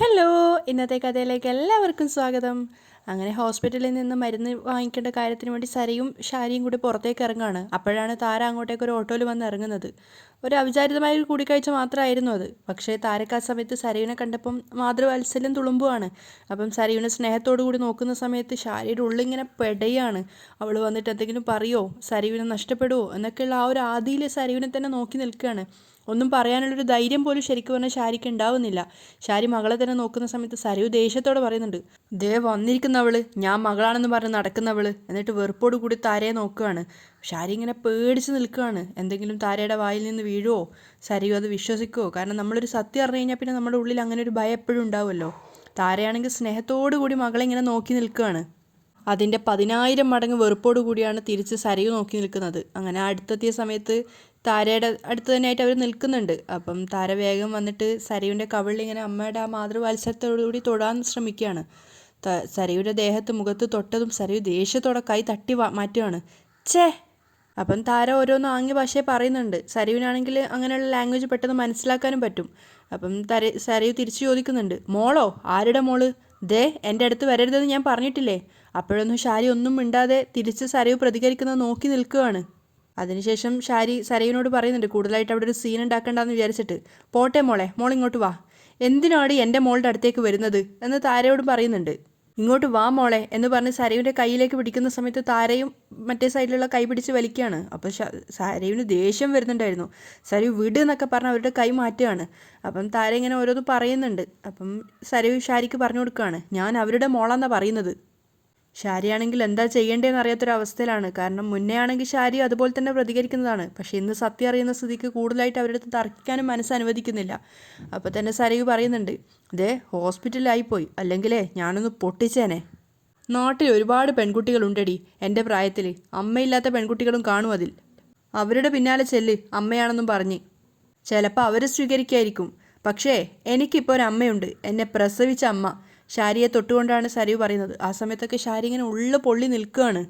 Hello ഇന്നത്തെ കഥയിലേക്ക് എല്ലാവർക്കും സ്വാഗതം. അങ്ങനെ ഹോസ്പിറ്റലിൽ നിന്ന് മരുന്ന് വാങ്ങിക്കേണ്ട കാര്യത്തിന് വേണ്ടി സരയും ഷാരിയും കൂടി പുറത്തേക്ക് ഇറങ്ങുകയാണ്. അപ്പോഴാണ് താര അങ്ങോട്ടേക്ക് ഒരു ഓട്ടോയിൽ വന്ന് ഇറങ്ങുന്നത്. ഒരു അവിചാരിതമായ ഒരു കൂടിക്കാഴ്ച മാത്രമായിരുന്നു അത്. പക്ഷേ താരക്ക് ആ സമയത്ത് സരയുവിനെ കണ്ടപ്പം മാതൃവാത്സല്യം തുളുമ്പുവാണ്. അപ്പം സരയുവിനെ സ്നേഹത്തോടു കൂടി നോക്കുന്ന സമയത്ത് ഷാരിയുടെ ഉള്ളിങ്ങനെ പെടയാണ്. അവൾ വന്നിട്ട് എന്തെങ്കിലും പറയുമോ സരയുവിനെ നഷ്ടപ്പെടുമോ എന്നൊക്കെയുള്ള ആ ഒരു ആദിയിൽ സരയുവിനെ തന്നെ നോക്കി നിൽക്കുകയാണ്. ഒന്നും പറയാനുള്ളൊരു ധൈര്യം പോലും ശരിക്കും പറഞ്ഞാൽ ഷാരിക്ക് ഉണ്ടാവുന്നില്ല. ഷാരി മകളെ തന്നെ നോക്കുന്ന സമയത്ത് സരയു ദേഷ്യത്തോടെ പറയുന്നുണ്ട് ദേ വന്നിരിക്കുന്നവൾ ഞാൻ മകളാണെന്ന് പറഞ്ഞ് നടക്കുന്നവൾ എന്നിട്ട് വെറുപ്പോട് കൂടി താരയെ നോക്കുകയാണ്. ഷാരി ഇങ്ങനെ പേടിച്ച് നിൽക്കുകയാണ് എന്തെങ്കിലും താരയുടെ വായിൽ നിന്ന് വീഴുവോ? സരയു അത് വിശ്വസിക്കുമോ കാരണം നമ്മളൊരു സത്യം അറിഞ്ഞു കഴിഞ്ഞാൽ പിന്നെ നമ്മുടെ ഉള്ളിൽ അങ്ങനെ ഒരു ഭയം എപ്പോഴും ഉണ്ടാവുമല്ലോ. താരയാണെങ്കിൽ സ്നേഹത്തോടു കൂടി മകളെ ഇങ്ങനെ നോക്കി നിൽക്കുകയാണ്. അതിന്റെ പതിനായിരം മടങ്ങ് വെറുപ്പോടു കൂടിയാണ് തിരിച്ച് സരയു നോക്കി നിൽക്കുന്നത്. അങ്ങനെ അടുത്തെത്തിയ സമയത്ത് താരയുടെ അടുത്ത് തന്നെയായിട്ട് അവർ നിൽക്കുന്നുണ്ട്. അപ്പം താര വേഗം വന്നിട്ട് സരയുവിന്റെ കവിളിൽ ഇങ്ങനെ അമ്മയുടെ ആ മാതൃവാത്സരത്തോടുകൂടി തൊടാൻ ശ്രമിക്കുകയാണ്. സരയുടെ ദേഹത്ത് മുഖത്ത് തൊട്ടതും സരയു ദേഷ്യത്തോടെ കൈ തട്ടി മാറ്റുകയാണ് ഛേ! അപ്പം താര ഓരോന്ന് ആംഗ്യ ഭാഷയെ പറയുന്നുണ്ട്. സരയുവിനാണെങ്കിൽ അങ്ങനെയുള്ള ലാംഗ്വേജ് പെട്ടെന്ന് മനസ്സിലാക്കാനും പറ്റും. അപ്പം തര സരയു തിരിച്ചു ചോദിക്കുന്നുണ്ട്. മോളോ ആരുടെ മോൾ? ദേ എന്റെ അടുത്ത് വരരുതെന്ന് ഞാൻ പറഞ്ഞിട്ടില്ലേ? അപ്പോഴൊന്നും ഷാരി ഒന്നും മിണ്ടാതെ തിരിച്ച് സരയു പ്രതികരിക്കുന്നത് നോക്കി നിൽക്കുകയാണ് അതിനുശേഷം ഷാരി സരയിനോട് പറയുന്നുണ്ട് കൂടുതലായിട്ട് അവിടെ ഒരു സീൻ ഉണ്ടാക്കണ്ടെന്ന് വിചാരിച്ചിട്ട്. പോട്ടെ മോളെ മോൾ ഇങ്ങോട്ട് വാ. എന്തിനാണ് എന്റെ മോളുടെ അടുത്തേക്ക് വരുന്നത്? എന്ന് താരയോട് പറയുന്നുണ്ട്. ഇങ്ങോട്ട് വാ മോളെ എന്ന് പറഞ്ഞ് സരയുവിന്റെ കയ്യിലേക്ക് പിടിക്കുന്ന സമയത്ത് താരയും മറ്റേ സൈഡിലുള്ള കൈ പിടിച്ച് വലിക്കുകയാണ്. അപ്പോൾ സരയുവിന് ദേഷ്യം വരുന്നുണ്ടായിരുന്നു. സരയു വിട് എന്നൊക്കെ പറഞ്ഞ് അവരുടെ കൈ മാറ്റുകയാണ്. അപ്പം താര ഇങ്ങനെ ഓരോന്ന് പറയുന്നുണ്ട്. അപ്പം സരയു ഷാരിക്ക് പറഞ്ഞു കൊടുക്കുകയാണ് ഞാൻ അവരുടെ മോളാന്നാണ് പറയുന്നത്. ഷാരിയാണെങ്കിൽ എന്താ ചെയ്യേണ്ടതെന്ന് അറിയാത്തൊരവസ്ഥയിലാണ്. കാരണം മുന്നേ ആണെങ്കിൽ ഷാരി അതുപോലെ തന്നെ പ്രതികരിക്കുന്നതാണ്. പക്ഷേ ഇന്ന് സത്യം അറിയുന്ന സ്ഥിതിക്ക് കൂടുതലായിട്ട് അവരുടെ അടുത്ത് തർക്കിക്കാനും മനസ്സ് അനുവദിക്കുന്നില്ല. അപ്പോൾ തന്നെ സരയു പറയുന്നുണ്ട് ദേ ഹോസ്പിറ്റലിലായിപ്പോയി. അല്ലെങ്കിലേ ഞാനൊന്ന് പൊട്ടിച്ചേനെ. നാട്ടിൽ ഒരുപാട് പെൺകുട്ടികളുണ്ടടി എന്റെ പ്രായത്തിൽ അമ്മയില്ലാത്ത പെൺകുട്ടികളും കാണും അതിൽ. അവരുടെ പിന്നാലെ ചെല്ല് അമ്മയാണെന്നും പറഞ്ഞ്. ചിലപ്പോൾ അവർ സ്വീകരിക്കായിരിക്കും. പക്ഷേ എനിക്കിപ്പോൾ ഒരു അമ്മയുണ്ട്. എന്നെ പ്രസവിച്ച അമ്മ. ഷാരിയെ തൊട്ടുകൊണ്ടാണ് സരയു പറയുന്നത്. ആ സമയത്തൊക്കെ ഷാരി ഇങ്ങനെ ഉള്ളു പൊള്ളി നിൽക്കുകയാണ്.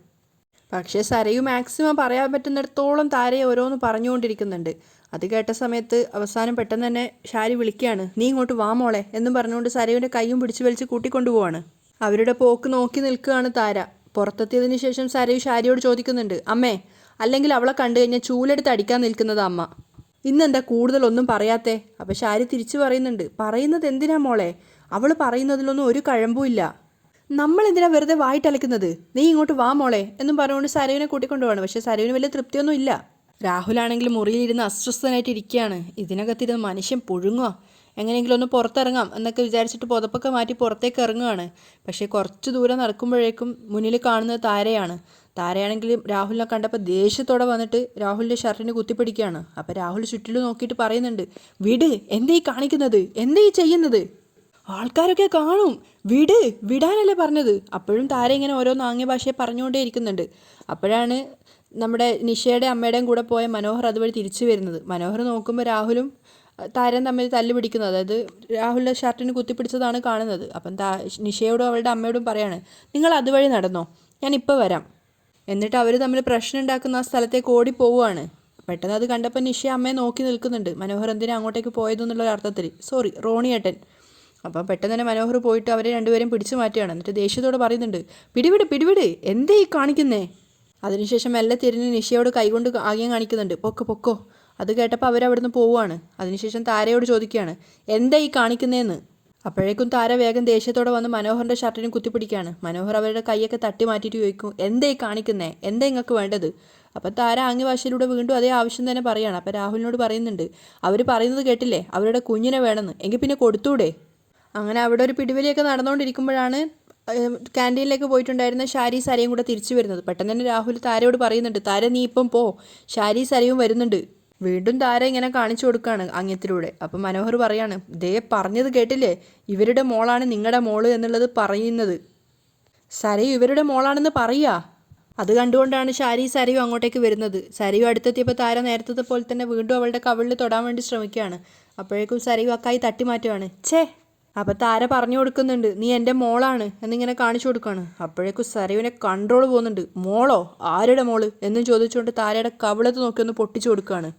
പക്ഷേ സരയു മാക്സിമം പറയാൻ പറ്റുന്നിടത്തോളം താരയെ ഓരോന്ന് പറഞ്ഞുകൊണ്ടിരിക്കുന്നുണ്ട്. അത് കേട്ട സമയത്ത് അവസാനം പെട്ടെന്ന് തന്നെ ഷാരി വിളിക്കുകയാണ്. നീ ഇങ്ങോട്ട് വാ മോളെ എന്നും പറഞ്ഞുകൊണ്ട് സരയുവിന്റെ കൈയും പിടിച്ചു വലിച്ച് കൂട്ടിക്കൊണ്ടുപോവാണ് അവരുടെ പോക്ക് നോക്കി നിൽക്കുകയാണ് താര. പുറത്തെത്തിയതിന് ശേഷം സരയു ഷാരിയോട് ചോദിക്കുന്നുണ്ട് അമ്മേ അല്ലെങ്കിൽ അവളെ കണ്ടു കഴിഞ്ഞാൽ ചൂലെടുത്ത് അടിക്കാൻ നിൽക്കുന്നത് അമ്മ. ഇന്നെന്താ കൂടുതലൊന്നും പറയാത്തേ? അപ്പം ഷാരി തിരിച്ചു പറയുന്നുണ്ട് പറയുന്നത് എന്തിനാ മോളെ? അവൾ പറയുന്നതിലൊന്നും ഒരു കഴമ്പുമില്ല നമ്മൾ എന്തിനാ വെറുതെ വായിട്ടലക്കുന്നത് നീ ഇങ്ങോട്ട് വാ മോളെ എന്നും പറഞ്ഞുകൊണ്ട് സരയുവിനെ കൂട്ടിക്കൊണ്ടുപോവാണ്. പക്ഷേ സരയുവിന് വലിയ തൃപ്തിയൊന്നും ഇല്ല. രാഹുലാണെങ്കിൽ മുറിയിലിരുന്ന് അസ്വസ്ഥനായിട്ട് ഇരിക്കുകയാണ്. ഇതിനകത്തിരുന്ന് മനുഷ്യൻ പുഴുങ്ങുക എങ്ങനെയെങ്കിലും ഒന്ന് പുറത്തിറങ്ങാം എന്നൊക്കെ വിചാരിച്ചിട്ട് പുതപ്പൊക്കെ മാറ്റി പുറത്തേക്ക് ഇറങ്ങുകയാണ് പക്ഷേ കുറച്ച് ദൂരം നടക്കുമ്പോഴേക്കും മുന്നിൽ കാണുന്നത് താരയാണ്. താരയാണെങ്കിൽ രാഹുലിനെ കണ്ടപ്പോൾ ദേഷ്യത്തോടെ വന്നിട്ട് രാഹുലിന്റെ ഷർട്ടിന് കുത്തിപ്പിടിക്കുകയാണ്. അപ്പോൾ രാഹുൽ ചുറ്റിലും നോക്കിയിട്ട് പറയുന്നുണ്ട് വിട് എന്തേ കാണിക്കുന്നത്? എന്തേ ചെയ്യുന്നത്? ആൾക്കാരൊക്കെ കാണും. വിട് വിടാനല്ലേ പറഞ്ഞത്. അപ്പോഴും താര ഇങ്ങനെ ഓരോ നാങ്ങിയ ഭാഷയെ പറഞ്ഞുകൊണ്ടേ ഇരിക്കുന്നുണ്ട്. അപ്പോഴാണ് നമ്മുടെ നിഷയുടെ അമ്മയുടെയും കൂടെ പോയ മനോഹർ അതുവഴി തിരിച്ചു വരുന്നത്. മനോഹർ നോക്കുമ്പോൾ രാഹുലും താരൻ തമ്മിൽ തല്ലു പിടിക്കുന്നത് അതായത് രാഹുലിന്റെ ഷർട്ടിന് കുത്തിപ്പിടിച്ചതാണ് കാണുന്നത്. അപ്പം താ നിഷയോടും അവളുടെ അമ്മയോടും പറയാണ് നിങ്ങൾ അതുവഴി നടന്നോ? ഞാൻ ഇപ്പോൾ വരാം. എന്നിട്ട് അവർ തമ്മിൽ പ്രശ്നം ഉണ്ടാക്കുന്ന ആ സ്ഥലത്തേക്ക് ഓടി പോവുകയാണ്. പെട്ടെന്ന് അത് കണ്ടപ്പോൾ നിഷ അമ്മയെ നോക്കി നിൽക്കുന്നുണ്ട്. മനോഹർ എന്തിനാ അങ്ങോട്ടേക്ക് പോയതെന്നുള്ള അർത്ഥത്തിൽ സോറി റോണിയേട്ടൻ. അപ്പം പെട്ടെന്ന് തന്നെ മനോഹർ പോയിട്ട് അവരെ രണ്ടുപേരും പിടിച്ചു മാറ്റുകയാണ്. എന്നിട്ട് ദേഷ്യത്തോട് പറയുന്നുണ്ട് പിടിവിട് പിടിവിട് എന്തേ ഈ കാണിക്കുന്നേ? അതിനുശേഷം മെല്ലെ തിരിഞ്ഞ് നിഷയോട് കൈകൊണ്ട് ആഗ്യം കാണിക്കുന്നുണ്ട് പൊക്കോ പൊക്കോ. അത് കേട്ടപ്പോൾ അവരവിടുന്ന് പോവുകയാണ്. അതിനുശേഷം താരയോട് ചോദിക്കുകയാണ് എന്താ ഈ കാണിക്കുന്നതെന്ന് അപ്പോഴേക്കും താര വേഗം ദേഷ്യത്തോടെ വന്ന് മനോഹറിന്റെ ഷർട്ടിന് കുത്തിപ്പിടിക്കുകയാണ്. മനോഹർ അവരുടെ കൈയൊക്കെ തട്ടി മാറ്റിയിട്ട് ചോദിക്കും എന്തേ കാണിക്കുന്നേ? എന്താ നിങ്ങൾക്ക് വേണ്ടത്? അപ്പം താര ആംഗ്യഭാഷയിലൂടെ വീണ്ടും അതേ ആവശ്യം തന്നെ പറയുകയാണ് അപ്പം രാഹുലിനോട് പറയുന്നുണ്ട് അവർ പറയുന്നത് കേട്ടില്ലേ? അവരുടെ കുഞ്ഞിനെ വേണമെന്ന്. എങ്കിൽ പിന്നെ കൊടുത്തൂടെ? അങ്ങനെ അവിടെ ഒരു പിടിവലിയൊക്കെ നടന്നുകൊണ്ടിരിക്കുമ്പോഴാണ് ക്യാന്റീനിലേക്ക് പോയിട്ടുണ്ടായിരുന്ന ഷാരി സരയും കൂടെ തിരിച്ചു വരുന്നത്. പെട്ടെന്ന് തന്നെ രാഹുൽ താരയോട് പറയുന്നുണ്ട് താര നീ ഇപ്പം പോ. ഷാരി സരയും വരുന്നുണ്ട്. വീണ്ടും താര ഇങ്ങനെ കാണിച്ചു കൊടുക്കുകയാണ് അങ്ങത്തിലൂടെ അപ്പം മനോഹർ പറയാണ് ദേ പറഞ്ഞത് കേട്ടില്ലേ? ഇവരുടെ മോളാണ് നിങ്ങളുടെ മോൾ എന്നുള്ളത് പറയുന്നത്. സരയു ഇവരുടെ മോളാണെന്ന് പറയുക അത് കണ്ടുകൊണ്ടാണ് ഷാരി സരയു അങ്ങോട്ടേക്ക് വരുന്നത്. സരയു അടുത്തെത്തിയപ്പോൾ താര നേരത്തെ പോലെ തന്നെ വീണ്ടും അവളുടെ കവിളിൽ തൊടാൻ വേണ്ടി ശ്രമിക്കുകയാണ്. അപ്പോഴേക്കും സരയു അക്കായി തട്ടി മാറ്റുകയാണ് ഛേ അപ്പോൾ താര പറഞ്ഞു കൊടുക്കുന്നുണ്ട് നീ എന്റെ മോളാണ് എന്നിങ്ങനെ കാണിച്ചു കൊടുക്കുകയാണ് അപ്പോഴേക്കും സരയുവിനെ കൺട്രോൾ പോകുന്നുണ്ട്. മോളോ? ആരുടെ മോൾ? എന്നും ചോദിച്ചുകൊണ്ട് താരയുടെ കവിളത്ത് നോക്കി ഒന്ന് പൊട്ടിച്ചു കൊടുക്കുകയാണ്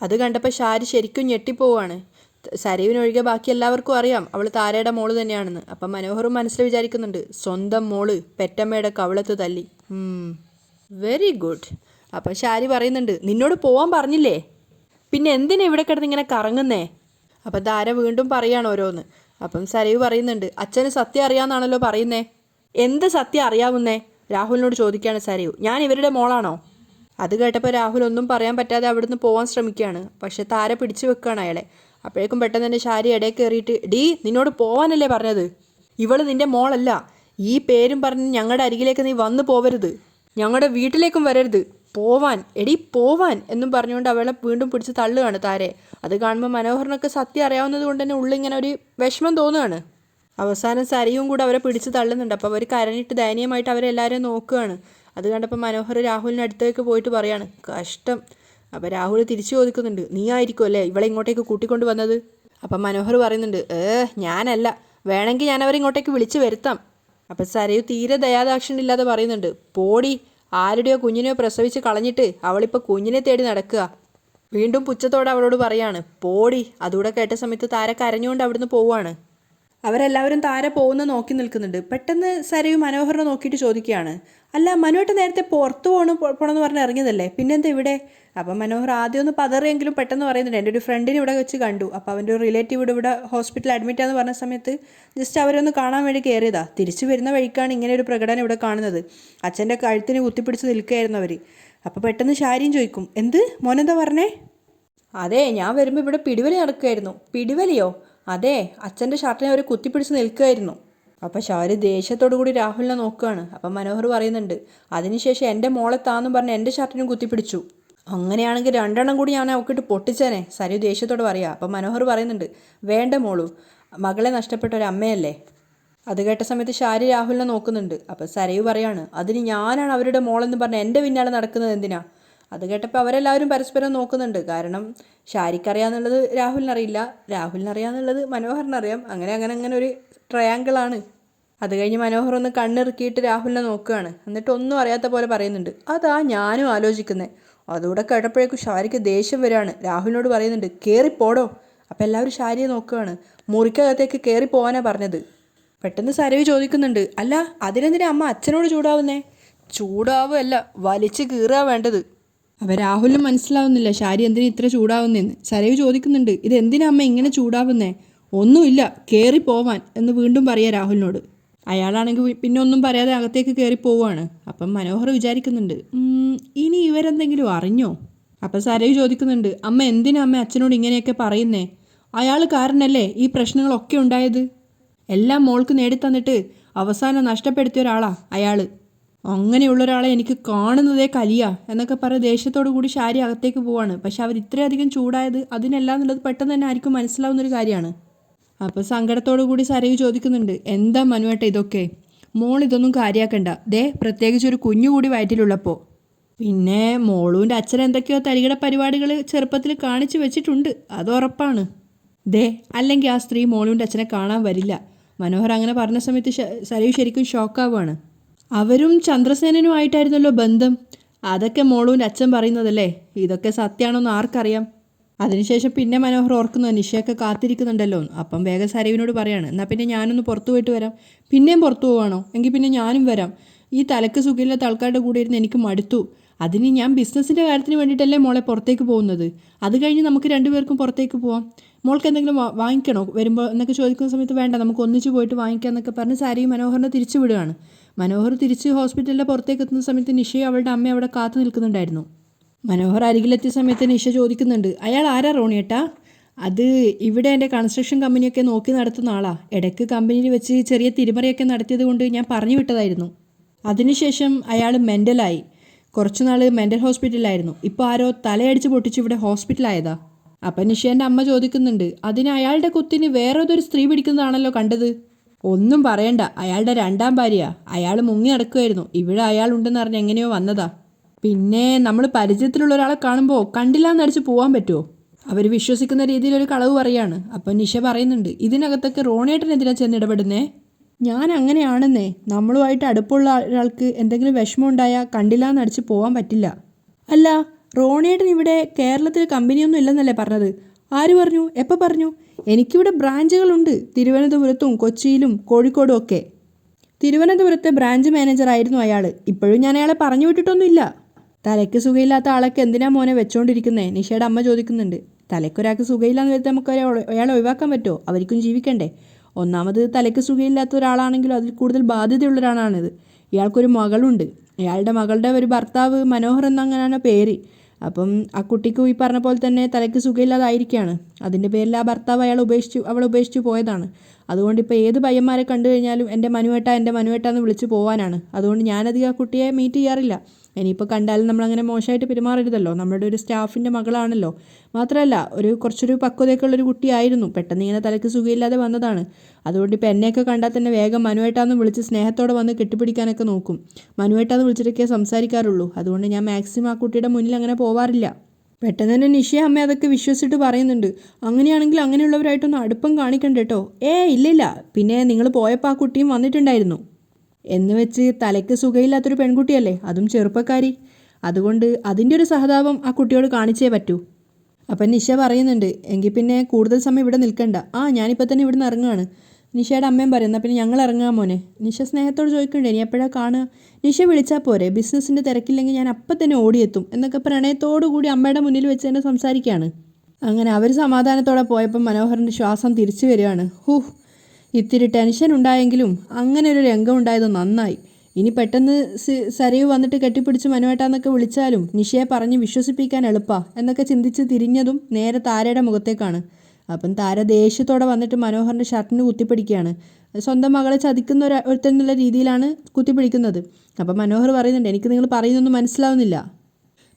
അത് കണ്ടപ്പോൾ ഷാരി ശരിക്കും ഞെട്ടിപ്പോവാണ്. സരയുവിനൊഴികെ ബാക്കി എല്ലാവർക്കും അറിയാം അവൾ താരയുടെ മോൾ തന്നെയാണെന്ന്. അപ്പം മനോഹറും മനസ്സിൽ വിചാരിക്കുന്നുണ്ട് സ്വന്തം മോൾ പെറ്റമ്മയുടെ കവിളത്ത് തല്ലി. വെരി ഗുഡ് അപ്പം ശാരി പറയുന്നുണ്ട് നിന്നോട് പോവാൻ പറഞ്ഞില്ലേ? പിന്നെ എന്തിനാ ഇവിടെ കിടന്ന് ഇങ്ങനെ കറങ്ങുന്നേ? അപ്പം താര വീണ്ടും പറയാണ് ഓരോന്ന്. അപ്പം സരയു പറയുന്നുണ്ട് അച്ഛന് സത്യം അറിയാമെന്നാണല്ലോ പറയുന്നേ. എന്ത് സത്യം അറിയാവുന്നേ? രാഹുലിനോട് ചോദിക്കുകയാണ് സരയു. ഞാൻ ഇവരുടെ മോളാണോ? അത് കേട്ടപ്പോൾ രാഹുൽ ഒന്നും പറയാൻ പറ്റാതെ അവിടുന്ന് പോകാൻ ശ്രമിക്കുകയാണ്. പക്ഷെ താര പിടിച്ചു വെക്കുകയാണ് അയാളെ. അപ്പോഴേക്കും പെട്ടെന്ന് തന്നെ ശാരി ഇടയിൽ കയറിയിട്ട് ഡീ നിന്നോട് പോവാനല്ലേ പറഞ്ഞത്? ഇവൾ നിന്റെ മോളല്ല. ഈ പേരും പറഞ്ഞ് ഞങ്ങളുടെ അരികിലേക്ക് നീ വന്നു പോവരുത്. ഞങ്ങളുടെ വീട്ടിലേക്കും വരരുത്. പോവാൻ എടി പോവാൻ എന്നും പറഞ്ഞുകൊണ്ട് അവളെ വീണ്ടും പിടിച്ച് തള്ളുകയാണ് താരെ. അത് കാണുമ്പോൾ മനോഹറിനൊക്കെ സത്യം അറിയാവുന്നത് കൊണ്ട് തന്നെ ഉള്ളിങ്ങനെ ഒരു വിഷമം തോന്നുകയാണ്. അവസാനം സരിയും കൂടെ അവരെ പിടിച്ച് തള്ളുന്നുണ്ട്. അപ്പോൾ അവർ കരഞ്ഞിട്ട് ദയനീയമായിട്ട് അവരെല്ലാവരെയും നോക്കുകയാണ്. അത് കണ്ടപ്പോൾ മനോഹർ രാഹുലിന്റെ അടുത്തേക്ക് പോയിട്ട് പറയാണ് കഷ്ടം. അപ്പോൾ രാഹുൽ തിരിച്ചു ചോദിക്കുന്നുണ്ട് നീ ആയിരിക്കും അല്ലേ ഇവളെ ഇങ്ങോട്ടേക്ക് കൂട്ടിക്കൊണ്ട് വന്നത്? അപ്പം മനോഹർ പറയുന്നുണ്ട് ഏ ഞാനല്ല. വേണമെങ്കിൽ ഞാൻ അവരെ ഇങ്ങോട്ടേക്ക് വിളിച്ചു വരുത്താം. അപ്പം സരയു തീരെ ദയാദാക്ഷിണില്ലാതെ പറയുന്നുണ്ട് പോടി ആരുടെയോ കുഞ്ഞിനെയോ പ്രസവിച്ച് കളഞ്ഞിട്ട് അവളിപ്പോൾ കുഞ്ഞിനെ തേടി നടക്കുക. വീണ്ടും പുച്ഛത്തോടെ അവളോട് പറയാണ് പോടി അതുകൂടെ കേട്ട സമയത്ത് താര കരഞ്ഞുകൊണ്ട് അവിടുന്ന് പോവുകയാണ്. അവരെല്ലാവരും താര പോകുന്ന നോക്കി നിൽക്കുന്നുണ്ട്. പെട്ടെന്ന് സരയും മനോഹറിനെ നോക്കിയിട്ട് ചോദിക്കുകയാണ്. അല്ല മനുവായിട്ട് നേരത്തെ പുറത്തു പോകണം പോകണമെന്ന് പറഞ്ഞ് ഇറങ്ങിയതല്ലേ? പിന്നെന്താ ഇവിടെ? അപ്പം മനോഹർ ആദ്യം ഒന്ന് പതറിയെങ്കിലും പെട്ടെന്ന് പറയുന്നുണ്ട്. എന്റെ ഒരു ഫ്രണ്ടിനെ ഇവിടെ വെച്ച് കണ്ടു. അപ്പോൾ അവന്റെ ഒരു റിലേറ്റീവ് ഇവിടെ ഇവിടെ ഹോസ്പിറ്റലിൽ അഡ്മിറ്റ് ആണെന്ന് പറഞ്ഞ സമയത്ത് ജസ്റ്റ് അവരൊന്ന് കാണാൻ വേണ്ടി കയറിയതാ തിരിച്ചു വരുന്ന വഴിക്കാണ് ഇങ്ങനെ ഒരു പ്രകടനം ഇവിടെ കാണുന്നത്. അച്ഛന്റെ കഴുത്തിന് കുത്തിപ്പിടിച്ച് നിൽക്കുകയായിരുന്നു അവർ അപ്പോൾ പെട്ടെന്ന് ശാരിയും ചോദിക്കും എന്ത്? മോനെന്താ പറഞ്ഞേ? അതെ ഞാൻ വരുമ്പോൾ ഇവിടെ പിടിവലി നടക്കുമായിരുന്നു പിടിവലിയോ? അതെ അച്ഛന്റെ ഷർട്ടിനെ അവർ കുത്തിപ്പിടിച്ച് നിൽക്കുമായിരുന്നു അപ്പം ഷാരി ദേഷ്യത്തോടു കൂടി രാഹുലിനെ നോക്കുകയാണ് അപ്പം മനോഹർ പറയുന്നുണ്ട് അതിനുശേഷം എന്റെ മോളെ താന്നും പറഞ്ഞ് എന്റെ ഷർട്ടിനും കുത്തിപ്പിടിച്ചു. അങ്ങനെയാണെങ്കിൽ രണ്ടെണ്ണം കൂടി ഞാൻ അവക്കിട്ട് പൊട്ടിച്ചേനെ സരി ദേഷ്യത്തോട് പറയാ. അപ്പം മനോഹർ പറയുന്നുണ്ട് വേണ്ട മോളു മകളെ നഷ്ടപ്പെട്ട ഒരു അമ്മയല്ലേ? അത് കേട്ട സമയത്ത് ഷാരി രാഹുലിനെ നോക്കുന്നുണ്ട്. അപ്പം സരയു പറയാണ് അതിന് ഞാനാണ് അവരുടെ മോളെന്ന് പറഞ്ഞ് എന്റെ പിന്നാലെ നടക്കുന്നത് എന്തിനാ? അത് കേട്ടപ്പോൾ അവരെല്ലാവരും പരസ്പരം നോക്കുന്നുണ്ട്. കാരണം ഷാരിക്കറിയാന്നുള്ളത് രാഹുലിനറിയില്ല. രാഹുലിനറിയാന്നുള്ളത് മനോഹറിനറിയാം. അങ്ങനെ അങ്ങനെ അങ്ങനെ ഒരു ട്രയാങ്കിളാണ് അത് കഴിഞ്ഞ് മനോഹർ ഒന്ന് കണ്ണിറുക്കിയിട്ട് രാഹുലിനെ നോക്കുകയാണ്. എന്നിട്ട് ഒന്നും അറിയാത്ത പോലെ പറയുന്നുണ്ട്. അതാ ഞാനും ആലോചിക്കുന്നത് അതുകൂടെ കേട്ടപ്പോഴേക്കും ഷാരിക്ക് ദേഷ്യം വരികയാണ് രാഹുലിനോട് പറയുന്നുണ്ട് കയറിപ്പോടോ അപ്പോൾ എല്ലാവരും ഷാരിയെ നോക്കുകയാണ്. മുറിക്കകത്തേക്ക് കയറി പോകാനാണ് പറഞ്ഞത്. പെട്ടെന്ന് സരവി ചോദിക്കുന്നുണ്ട് അല്ല അതിനെന്തിനാ അമ്മ അച്ഛനോട് ചൂടാവുന്നേ? ചൂടാവുമല്ല വലിച്ച് കീറുക വേണ്ടത്. അപ്പോൾ രാഹുലിന് മനസ്സിലാവുന്നില്ല ശാരി എന്തിനാ ഇത്ര ചൂടാവുന്നതെന്ന് സരയു ചോദിക്കുന്നുണ്ട് ഇത് എന്തിനാ അമ്മ ഇങ്ങനെ ചൂടാവുന്നേ? ഒന്നുമില്ല കയറി പോവാൻ എന്ന് വീണ്ടും പറയാ രാഹുലിനോട്. അയാളാണെങ്കിൽ പിന്നെ ഒന്നും പറയാതെ അകത്തേക്ക് കയറി പോവുകയാണ് അപ്പം മനോഹർ വിചാരിക്കുന്നുണ്ട് ഇനി ഇവരെന്തെങ്കിലും അറിഞ്ഞോ? അപ്പം സരയു ചോദിക്കുന്നുണ്ട് അമ്മ എന്തിനാ അമ്മ അച്ഛനോട് ഇങ്ങനെയൊക്കെ പറയുന്നേ? അയാൾ കാരണല്ലേ ഈ പ്രശ്നങ്ങളൊക്കെ ഉണ്ടായത്? എല്ലാം മോൾക്ക് നേടിത്തന്നിട്ട് അവസാനം നഷ്ടപ്പെടുത്തിയ ഒരാളാ അയാൾ അങ്ങനെയുള്ള ഒരാളെ എനിക്ക് കാണുന്നതേ കലിയ എന്നൊക്കെ പറഞ്ഞ് ദേഷ്യത്തോടു കൂടി ഷാരി അകത്തേക്ക് പോവാണ്. പക്ഷെ അവർ ഇത്രയധികം ചൂടായത് അതിനല്ല എന്നുള്ളത് പെട്ടെന്ന് തന്നെ ആയിരിക്കും മനസ്സിലാവുന്ന ഒരു കാര്യമാണ്. അപ്പോൾ സങ്കടത്തോടു കൂടി സരയു ചോദിക്കുന്നുണ്ട് എന്താ മനുവേട്ട ഇതൊക്കെ? മോൾ ഇതൊന്നും കാര്യാക്കണ്ട. ദേ പ്രത്യേകിച്ച് ഒരു കുഞ്ഞു കൂടി വയറ്റിലുള്ളപ്പോൾ പിന്നെ മോളൂന്റെ അച്ഛൻ എന്തൊക്കെയോ തരികിട പരിപാടികൾ ചെറുപ്പത്തിൽ കാണിച്ചു വെച്ചിട്ടുണ്ട്. അത് ഉറപ്പാണ്. ദേ അല്ലെങ്കിൽ ആ സ്ത്രീ മോളൂന്റെ അച്ഛനെ കാണാൻ വരില്ല. മനോഹർ അങ്ങനെ പറഞ്ഞ സമയത്ത് സരയു ശരിക്കും ഷോക്കാവുകയാണ് അവരും ചന്ദ്രസേനനുമായിട്ടായിരുന്നല്ലോ ബന്ധം. അതൊക്കെ മോളൂന്റെ അച്ഛൻ പറയുന്നതല്ലേ? ഇതൊക്കെ സത്യമാണോന്ന് ആർക്കറിയാം? അതിനുശേഷം പിന്നെ മനോഹർ ഓർക്കുന്നു നിഷയൊക്കെ കാത്തിരിക്കുന്നുണ്ടല്ലോ. അപ്പം വേഗം സരീവിനോട് പറയാണ് എന്നാൽ പിന്നെ ഞാനൊന്ന് പുറത്തു പോയിട്ട് വരാം. പിന്നെയും പുറത്തു പോവാണോ? എങ്കിൽ പിന്നെ ഞാനും വരാം. ഈ തലക്ക് സുഖമില്ലാത്ത ആൾക്കാരുടെ കൂടെ ഇരുന്ന് എനിക്ക് മടുത്തു. അതിന് ഞാൻ ബിസിനസ്സിന്റെ കാര്യത്തിന് വേണ്ടിയിട്ടല്ലേ മോളെ പുറത്തേക്ക് പോകുന്നത്? അത് കഴിഞ്ഞ് നമുക്ക് രണ്ടുപേർക്കും പുറത്തേക്ക് പോവാം. മോൾക്ക് എന്തെങ്കിലും വാങ്ങിക്കണോ? വരുമ്പോൾ എന്നൊക്കെ ചോദിക്കുന്ന സമയത്ത് വേണ്ട നമുക്ക് ഒന്നിച്ച് പോയിട്ട് വാങ്ങിക്കാം എന്നൊക്കെ പറഞ്ഞ് സാരിയും മനോഹറിനെ തിരിച്ചു വിടുകയാണ് മനോഹർ തിരിച്ച് ഹോസ്പിറ്റലിന്റെ പുറത്തേക്ക് എത്തുന്ന സമയത്ത് നിഷയും അവളുടെ അമ്മ അവിടെ കാത്തു നിൽക്കുന്നുണ്ടായിരുന്നു. മനോഹർ അരികിലെത്തിയ സമയത്ത് നിഷ ചോദിക്കുന്നുണ്ട് അയാൾ ആരാ റോണിയേട്ടാ അത് ഇവിടെ എന്റെ കൺസ്ട്രക്ഷൻ കമ്പനിയൊക്കെ നോക്കി നടത്തുന്ന ആളാ. ഇടയ്ക്ക് കമ്പനിയിൽ വെച്ച് ചെറിയ തിരിമറിയൊക്കെ നടത്തിയത് കൊണ്ട് ഞാൻ പറഞ്ഞു വിട്ടതായിരുന്നു. അതിനുശേഷം അയാൾ മെന്റലായി. കുറച്ചുനാൾ മെന്റൽ ഹോസ്പിറ്റലിലായിരുന്നു. ഇപ്പോൾ ആരോ തലയടിച്ച് പൊട്ടിച്ച് ഇവിടെ ഹോസ്പിറ്റലായതാ. അപ്പം നിഷേന്റെ അമ്മ ചോദിക്കുന്നുണ്ട് അതിന് അയാളുടെ കുത്തിന് വേറെ ഏതൊരു സ്ത്രീ പിടിക്കുന്നതാണല്ലോ കണ്ടത്? ഒന്നും പറയണ്ട. അയാളുടെ രണ്ടാം ഭാര്യ. അയാൾ മുങ്ങി നടക്കുമായിരുന്നു ഇവിടെ അയാൾ ഉണ്ടെന്ന് അറിഞ്ഞ് എങ്ങനെയോ വന്നതാ. പിന്നെ നമ്മൾ പരിചയത്തിലുള്ള ഒരാളെ കാണുമ്പോൾ കണ്ടില്ലാന്നടിച്ച് പോകാൻ പറ്റുമോ അവർ വിശ്വസിക്കുന്ന രീതിയിൽ ഒരു കളവ് പറയാണ്. അപ്പം നിഷ പറയുന്നുണ്ട് ഇതിനകത്തൊക്കെ റോണേട്ടനെതിരാ ചെന്ന് ഇടപെടുന്നേ ഞാൻ അങ്ങനെയാണെന്നേ. നമ്മളുമായിട്ട് അടുപ്പുള്ള ഒരാൾക്ക് എന്തെങ്കിലും വിഷമം ഉണ്ടായാൽ കണ്ടില്ലാന്നടിച്ച് പോകാൻ പറ്റില്ല. അല്ല റോണേട്ടൻ ഇവിടെ കേരളത്തിൽ കമ്പനിയൊന്നും ഇല്ലെന്നല്ലേ പറഞ്ഞത്? ആര് പറഞ്ഞു? എപ്പോൾ പറഞ്ഞു? എനിക്കിവിടെ ബ്രാഞ്ചുകളുണ്ട്. തിരുവനന്തപുരത്തും കൊച്ചിയിലും കോഴിക്കോടും ഒക്കെ. തിരുവനന്തപുരത്തെ ബ്രാഞ്ച് മാനേജറായിരുന്നു അയാൾ ഇപ്പോഴും ഞാൻ അയാളെ പറഞ്ഞു വിട്ടിട്ടൊന്നുമില്ല. തലയ്ക്ക് സുഖമില്ലാത്ത ആളൊക്കെ എന്തിനാ മോനെ വെച്ചോണ്ടിരിക്കുന്നേ? നിഷയുടെ അമ്മ ചോദിക്കുന്നുണ്ട്. തലയ്ക്കൊരാൾക്ക് സുഖമില്ലാന്ന് വരുത്തി നമുക്ക് അയാളെ ഒഴിവാക്കാൻ പറ്റുമോ അവർക്കും ജീവിക്കണ്ടേ? ഒന്നാമത് തലയ്ക്ക് സുഖമില്ലാത്ത ഒരാളാണെങ്കിലും അതിൽ കൂടുതൽ ബാധ്യതയുള്ള ഒരാളാണിത് ഇയാൾക്കൊരു മകളുണ്ട്. ഇയാളുടെ മകളുടെ ഒരു ഭർത്താവ് മനോഹർ എന്നങ്ങനെയാണ് പേര്. അപ്പം ആ കുട്ടിക്കും ഈ പറഞ്ഞ പോലെ തന്നെ തലയ്ക്ക് സുഖമില്ലാതായിരിക്കുകയാണ്. അതിന്റെ പേരിൽ ആ ഭർത്താവ് അയാളെ ഉപേക്ഷിച്ച് അവളെ ഉപേക്ഷിച്ച് പോയതാണ്. അതുകൊണ്ട് ഇപ്പോൾ ഏത് പയ്യന്മാരെ കണ്ടു കഴിഞ്ഞാലും എന്റെ മനുവേട്ട എന്റെ മനുവേട്ട എന്ന് വിളിച്ച് പോകാനാണ് അതുകൊണ്ട് ഞാനധികം ആ കുട്ടിയെ മീറ്റ് ചെയ്യാറില്ല. ഇനിയിപ്പോൾ കണ്ടാലും നമ്മളങ്ങനെ മോശമായിട്ട് പെരുമാറരുതല്ലോ. നമ്മുടെ ഒരു സ്റ്റാഫിന്റെ മകളാണല്ലോ. മാത്രമല്ല ഒരു കുറച്ചൊരു പക്വതയൊക്കെ ഉള്ളൊരു കുട്ടിയായിരുന്നു. പെട്ടെന്ന് ഇങ്ങനെ തലയ്ക്ക് സുഖമില്ലാതെ വന്നതാണ്. അതുകൊണ്ട് ഇപ്പോൾ എന്നെയൊക്കെ കണ്ടാൽ തന്നെ വേഗം മനുവേട്ടാന്ന് വിളിച്ച് സ്നേഹത്തോടെ വന്ന് കെട്ടിപ്പിടിക്കാനൊക്കെ നോക്കും. മനുവേട്ടാന്ന് വിളിച്ചിട്ടൊക്കെ സംസാരിക്കാറുള്ളൂ. അതുകൊണ്ട് ഞാൻ മാക്സിമം ആ കുട്ടിയുടെ മുന്നിൽ അങ്ങനെ പോവാറില്ല. പെട്ടെന്ന് തന്നെ നിഷയ അമ്മ അതൊക്കെ വിശ്വസിച്ചിട്ട് പറയുന്നുണ്ട്. അങ്ങനെയാണെങ്കിൽ അങ്ങനെയുള്ളവരായിട്ടൊന്നും അടുപ്പം കാണിക്കണ്ട കേട്ടോ ഏ ഇല്ലില്ല. പിന്നെ നിങ്ങൾ പോയപ്പോൾ ആ കുട്ടിയും വന്നിട്ടുണ്ടായിരുന്നു. എന്ന് വെച്ച് തലയ്ക്ക് സുഖയില്ലാത്തൊരു പെൺകുട്ടിയല്ലേ? അതും ചെറുപ്പക്കാരി. അതുകൊണ്ട് അതിന്റെ ഒരു സഹതാപം ആ കുട്ടിയോട് കാണിച്ചേ പറ്റൂ. അപ്പം നിഷ പറയുന്നുണ്ട് എങ്കിൽ പിന്നെ കൂടുതൽ സമയം ഇവിടെ നിൽക്കണ്ട. ആ ഞാനിപ്പോൾ തന്നെ ഇവിടെ നിന്ന് ഇറങ്ങുകയാണ് നിഷയുടെ അമ്മയും പറയും എന്നാൽ പിന്നെ ഞങ്ങൾ ഇറങ്ങാൻ മോനെ. നിഷ സ്നേഹത്തോട് ചോദിക്കണ്ടേ ഇനി എപ്പോഴാണ് കാണുക? നിഷ വിളിച്ചാൽ പോരെ ബിസിനസ്സിന്റെ തിരക്കില്ലെങ്കിൽ ഞാൻ അപ്പം തന്നെ ഓടിയെത്തും. എന്നൊക്കെ പ്രണയത്തോടു കൂടി അമ്മയുടെ മുന്നിൽ വെച്ച് തന്നെ സംസാരിക്കുകയാണ്. അങ്ങനെ അവർ സമാധാനത്തോടെ പോയപ്പോൾ മനോഹറിന്റെ ശ്വാസം തിരിച്ചു വരികയാണ്. ഹൂ ഇത്തിരി ടെൻഷൻ ഉണ്ടായെങ്കിലും അങ്ങനെ ഒരു രംഗം ഉണ്ടായത് നന്നായി. ഇനി പെട്ടെന്ന് സരയു വന്നിട്ട് കെട്ടിപ്പിടിച്ച് മനുവേട്ടാന്നൊക്കെ വിളിച്ചാലും നിഷയെ പറഞ്ഞ് വിശ്വസിപ്പിക്കാൻ എളുപ്പാ എന്നൊക്കെ ചിന്തിച്ച് തിരിഞ്ഞതും നേരെ താരയുടെ മുഖത്തേക്കാണ്. അപ്പം താര ദേഷ്യത്തോടെ വന്നിട്ട് മനോഹറിന്റെ ഷർട്ടിന് കുത്തിപ്പിടിക്കുകയാണ്. സ്വന്തം മകളെ ചതിക്കുന്ന ഒരു ഒരുത്തൻ രീതിയിലാണ് കുത്തിപ്പിടിക്കുന്നത്. അപ്പം മനോഹർ പറയുന്നുണ്ട് എനിക്ക് നിങ്ങൾ പറയുന്നൊന്നും മനസ്സിലാവുന്നില്ല.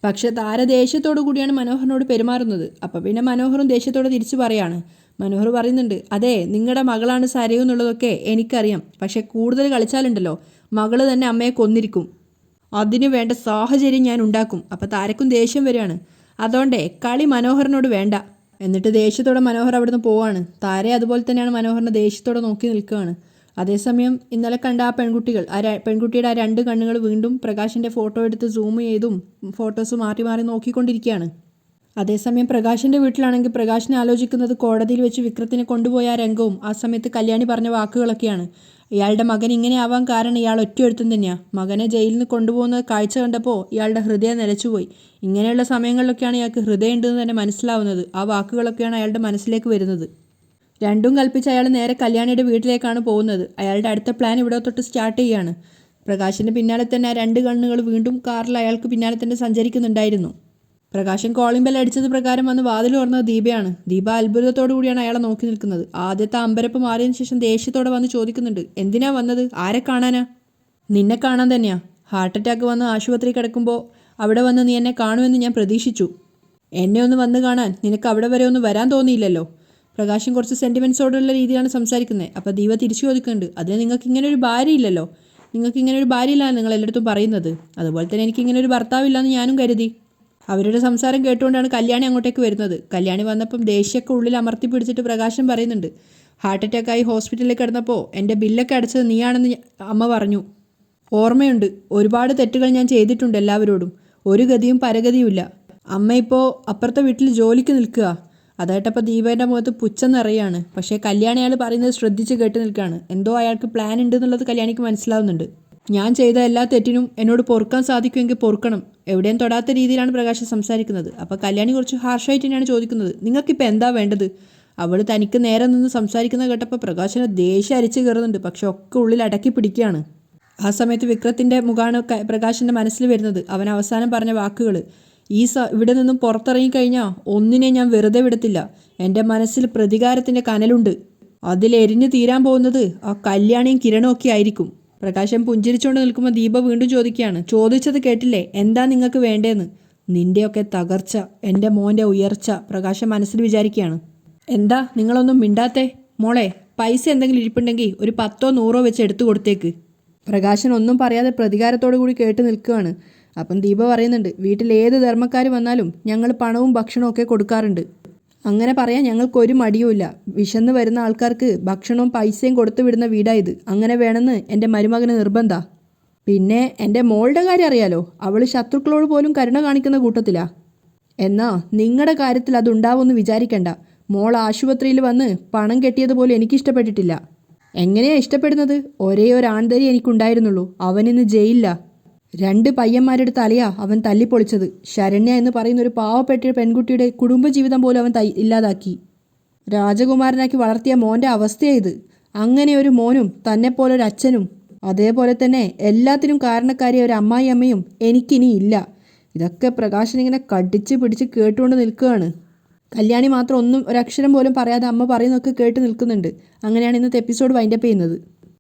പക്ഷേ താര ദേഷ്യത്തോടു കൂടിയാണ് മനോഹറിനോട് പെരുമാറുന്നത്. അപ്പം പിന്നെ മനോഹറും ദേഷ്യത്തോടെ തിരിച്ചു പറയാണ്. മനോഹർ പറയുന്നുണ്ട് അതെ നിങ്ങളുടെ മകളാണ് സരയു എന്നുള്ളതൊക്കെ എനിക്കറിയാം. പക്ഷേ കൂടുതൽ കളിച്ചാലുണ്ടല്ലോ മകൾ തന്നെ അമ്മയെ കൊന്നിരിക്കും. അതിനു വേണ്ട സാഹചര്യം ഞാൻ ഉണ്ടാക്കും. അപ്പം താരക്കും ദേഷ്യം വരികയാണ്. അതുകൊണ്ടേ കളി മനോഹറിനോട് വേണ്ട. എന്നിട്ട് ദേഷ്യത്തോടെ മനോഹർ അവിടുന്ന് പോവാണ്. താരെ അതുപോലെ തന്നെയാണ് മനോഹറിനെ ദേഷ്യത്തോടെ നോക്കി നിൽക്കുകയാണ്. അതേസമയം ഇന്നലെ കണ്ട ആ പെൺകുട്ടികൾ ആ പെൺകുട്ടിയുടെ ആ രണ്ട് കണ്ണുകൾ വീണ്ടും പ്രകാശിന്റെ ഫോട്ടോ എടുത്ത് സൂം ചെയ്തും ഫോട്ടോസ് മാറി മാറി നോക്കിക്കൊണ്ടിരിക്കുകയാണ്. അതേസമയം പ്രകാശിന്റെ വീട്ടിലാണെങ്കിൽ പ്രകാശിനെ ആലോചിക്കുന്നത് കോടതിയിൽ വെച്ച് വിക്രത്തിനെ കൊണ്ടുപോയ രംഗവും ആ സമയത്ത് കല്യാണി പറഞ്ഞ വാക്കുകളൊക്കെയാണ്. ഇയാളുടെ മകൻ ഇങ്ങനെ ആവാൻ കാരണം ഇയാൾ ഒറ്റയൊരുത്തം തന്നെയാണ് മകനെ ജയിലിൽ നിന്ന് കൊണ്ടുപോകുന്ന കാഴ്ച കണ്ടപ്പോൾ ഇയാളുടെ ഹൃദയം നിലച്ചുപോയി ഇങ്ങനെയുള്ള സമയങ്ങളിലൊക്കെയാണ് ഇയാൾക്ക് ഹൃദയം ഉണ്ടെന്ന് തന്നെ മനസ്സിലാവുന്നത്. ആ വാക്കുകളൊക്കെയാണ് അയാളുടെ മനസ്സിലേക്ക് വരുന്നത്. രണ്ടും കൽപ്പിച്ച് അയാൾ നേരെ കല്യാണിയുടെ വീട്ടിലേക്കാണ് പോകുന്നത്. അയാളുടെ അടുത്ത പ്ലാൻ ഇവിടെ തൊട്ട് സ്റ്റാർട്ട് ചെയ്യുകയാണ് പ്രകാശിന്റെ പിന്നാലെ തന്നെ ആ രണ്ട് കണ്ണുകൾ വീണ്ടും കാറിൽ അയാൾക്ക് പിന്നാലെ തന്നെ സഞ്ചരിക്കുന്നുണ്ടായിരുന്നു. പ്രകാശൻ കോളിംഗ് ബെൽ അടിച്ചത് പ്രകാരം വന്ന് വാതിൽ തുറന്നത് ദീപയാണ്. ദീപ അത്ഭുതത്തോടു കൂടിയാണ് അയാളെ നോക്കി നിൽക്കുന്നത്. ആദ്യത്തെ അമ്പരപ്പ് മാറിയതിനു ശേഷം ദേഷ്യത്തോടെ വന്ന് ചോദിക്കുന്നുണ്ട് എന്തിനാ വന്നത്? ആരെ കാണാനാ? നിന്നെ കാണാൻ തന്നെയാ. ഹാർട്ട് അറ്റാക്ക് വന്ന് ആശുപത്രി കിടക്കുമ്പോൾ അവിടെ വന്ന് നീ എന്നെ കാണുമെന്ന് ഞാൻ പ്രതീക്ഷിച്ചു. എന്നെ ഒന്ന് വന്ന് കാണാൻ നിനക്ക് അവിടെ വരെ ഒന്ന് വരാൻ തോന്നിയില്ലല്ലോ. പ്രകാശം കുറച്ച് സെന്റിമെന്റ്സോടുള്ള രീതിയിലാണ് സംസാരിക്കുന്നത്. അപ്പോൾ ദീപ തിരിച്ചു ചോദിക്കുന്നുണ്ട് അതിന് നിങ്ങൾക്ക് ഇങ്ങനെ ഒരു ഭാര്യ ഇല്ലല്ലോ? നിങ്ങൾക്ക് ഇങ്ങനെ ഒരു ഭാര്യ ഇല്ലാന്ന് നിങ്ങൾ എല്ലായിടത്തും പറയുന്നത്? അതുപോലെ തന്നെ എനിക്ക് ഇങ്ങനെ ഒരു ഭർത്താവില്ലാന്ന് ഞാനും കരുതി. അവരുടെ സംസാരം കേട്ടുകൊണ്ടാണ് കല്യാണി അങ്ങോട്ടേക്ക് വരുന്നത്. കല്യാണി വന്നപ്പം ദേഷ്യമൊക്കെ ഉള്ളിൽ അമർത്തി പിടിച്ചിട്ട് പ്രകാശം പറയുന്നുണ്ട്. ഹാർട്ട് അറ്റാക്കായി ഹോസ്പിറ്റലിൽ കിടന്നപ്പോൾ എന്റെ ബില്ലൊക്കെ അടച്ചത് നീയാണെന്ന് അമ്മ പറഞ്ഞു. ഓർമ്മയുണ്ട്. ഒരുപാട് തെറ്റുകൾ ഞാൻ ചെയ്തിട്ടുണ്ട് എല്ലാവരോടും. ഒരു ഗതിയും പരഗതിയുമില്ല. അമ്മ ഇപ്പോൾ അപ്പുറത്തെ വീട്ടിൽ ജോലിക്ക് നിൽക്കുക. അതായിട്ടപ്പോൾ ദീപേന്റെ മുഖത്ത് പുച്ഛം നിറയാണ്. പക്ഷേ കല്യാണി അയാൾ പറയുന്നത് ശ്രദ്ധിച്ച് കേട്ട് നിൽക്കുകയാണ് എന്തോ അയാൾക്ക് പ്ലാൻ ഉണ്ട് എന്നുള്ളത് കല്യാണിക്ക് മനസ്സിലാവുന്നുണ്ട്. ഞാൻ ചെയ്ത എല്ലാ തെറ്റിനും എന്നോട് പൊറുക്കാൻ സാധിക്കുമെങ്കിൽ പൊറുക്കണം. എവിടെയും തൊടാത്ത രീതിയിലാണ് പ്രകാശ് സംസാരിക്കുന്നത്. അപ്പോൾ കല്യാണി കുറച്ച് ഹാർഷായിട്ട് തന്നെയാണ് ചോദിക്കുന്നത്. നിങ്ങൾക്കിപ്പോൾ എന്താ വേണ്ടത്? അവൾ തനിക്ക് നേരെ നിന്ന് സംസാരിക്കുന്ന കേട്ടപ്പോൾ പ്രകാശന് ദേഷ്യം അരിച്ചു കയറുന്നുണ്ട്. പക്ഷെ ഒക്കെ ഉള്ളിൽ അടക്കി പിടിക്കുകയാണ്. ആ സമയത്ത് വിക്രത്തിന്റെ മുഖാണ് പ്രകാശന്റെ മനസ്സിൽ വരുന്നത്. അവൻ അവസാനം പറഞ്ഞ വാക്കുകൾ ഈ സ ഇവിടെ നിന്നും പുറത്തിറങ്ങിക്കഴിഞ്ഞാൽ ഒന്നിനെ ഞാൻ വെറുതെ വിടത്തില്ല. എന്റെ മനസ്സിൽ പ്രതികാരത്തിന്റെ കനലുണ്ട്. അതിലെരിഞ്ഞു തീരാൻ പോകുന്നത് ആ കല്യാണിയും കിരണും ഒക്കെ ആയിരിക്കും. പ്രകാശം പുഞ്ചിരിച്ചുകൊണ്ട് നിൽക്കുമ്പോൾ ദീപ വീണ്ടും ചോദിക്കുകയാണ് ചോദിച്ചത് കേട്ടില്ലേ? എന്താ നിങ്ങൾക്ക് വേണ്ടേന്ന്? നിന്റെയൊക്കെ തകർച്ച എന്റെ മോന്റെ ഉയർച്ച പ്രകാശം മനസ്സിൽ വിചാരിക്കുകയാണ്. എന്താ? നിങ്ങളൊന്നും മിണ്ടാത്തെ? മോളെ പൈസ എന്തെങ്കിലും ഇരിപ്പുണ്ടെങ്കിൽ ഒരു പത്തോ നൂറോ വെച്ച് എടുത്തു കൊടുത്തേക്ക്. പ്രകാശൻ ഒന്നും പറയാതെ പ്രതികാരത്തോടു കൂടി കേട്ട് നിൽക്കുകയാണ്. അപ്പം ദീപ പറയുന്നുണ്ട് വീട്ടിൽ ഏത് ധർമ്മക്കാർ വന്നാലും ഞങ്ങൾ പണവും ഭക്ഷണവും ഒക്കെ കൊടുക്കാറുണ്ട്. അങ്ങനെ പറയാൻ ഞങ്ങൾക്ക് ഒരു മടിയുമില്ല. വിശന്ന് വരുന്ന ആൾക്കാർക്ക് ഭക്ഷണവും പൈസയും കൊടുത്തു വിടുന്ന വീടാ ഇത്. അങ്ങനെ വേണമെന്ന് എന്റെ മരുമകന് നിർബന്ധ. പിന്നെ എന്റെ മോളുടെ കാര്യം അറിയാലോ. അവൾ ശത്രുക്കളോട് പോലും കരുണ കാണിക്കുന്ന കൂട്ടത്തിലാ. എന്നാ നിങ്ങളുടെ കാര്യത്തിൽ അതുണ്ടാവുമെന്ന് വിചാരിക്കണ്ട. മോൾ ആശുപത്രിയിൽ വന്ന് പണം കെട്ടിയതുപോലെ എനിക്ക് ഇഷ്ടപ്പെട്ടിട്ടില്ല എങ്ങനെയാ ഇഷ്ടപ്പെടുന്നത്? ഒരേ ഒരു ആൺതരി എനിക്കുണ്ടായിരുന്നുള്ളൂ. അവനിന്ന് ജയിലില്ല രണ്ട് പയ്യന്മാരുടെ തലയാ അവൻ തല്ലിപ്പൊളിച്ചത്. ശരണ്യ എന്ന് പറയുന്ന ഒരു പാവപ്പെട്ട പെൺകുട്ടിയുടെ കുടുംബജീവിതം പോലും അവൻ ഇല്ലാതാക്കി. രാജകുമാരനാക്കി വളർത്തിയ മോന്റെ അവസ്ഥയായത് അങ്ങനെ ഒരു മോനും തന്നെപ്പോലെ ഒരു അച്ഛനും അതേപോലെ തന്നെ എല്ലാത്തിനും കാരണക്കാരിയ ഒരു അമ്മായി അമ്മയും എനിക്കിനി ഇല്ല. ഇതൊക്കെ പ്രകാശൻ ഇങ്ങനെ കടിച്ച് പിടിച്ച് കേട്ടുകൊണ്ട് നിൽക്കുകയാണ്. കല്യാണി മാത്രം ഒന്നും ഒരക്ഷരം പോലും പറയാതെ അമ്മ പറയുന്നൊക്കെ കേട്ട് നിൽക്കുന്നുണ്ട്. അങ്ങനെയാണ് ഇന്നത്തെ എപ്പിസോഡ് വൈൻഡപ്പ് ചെയ്യുന്നത്.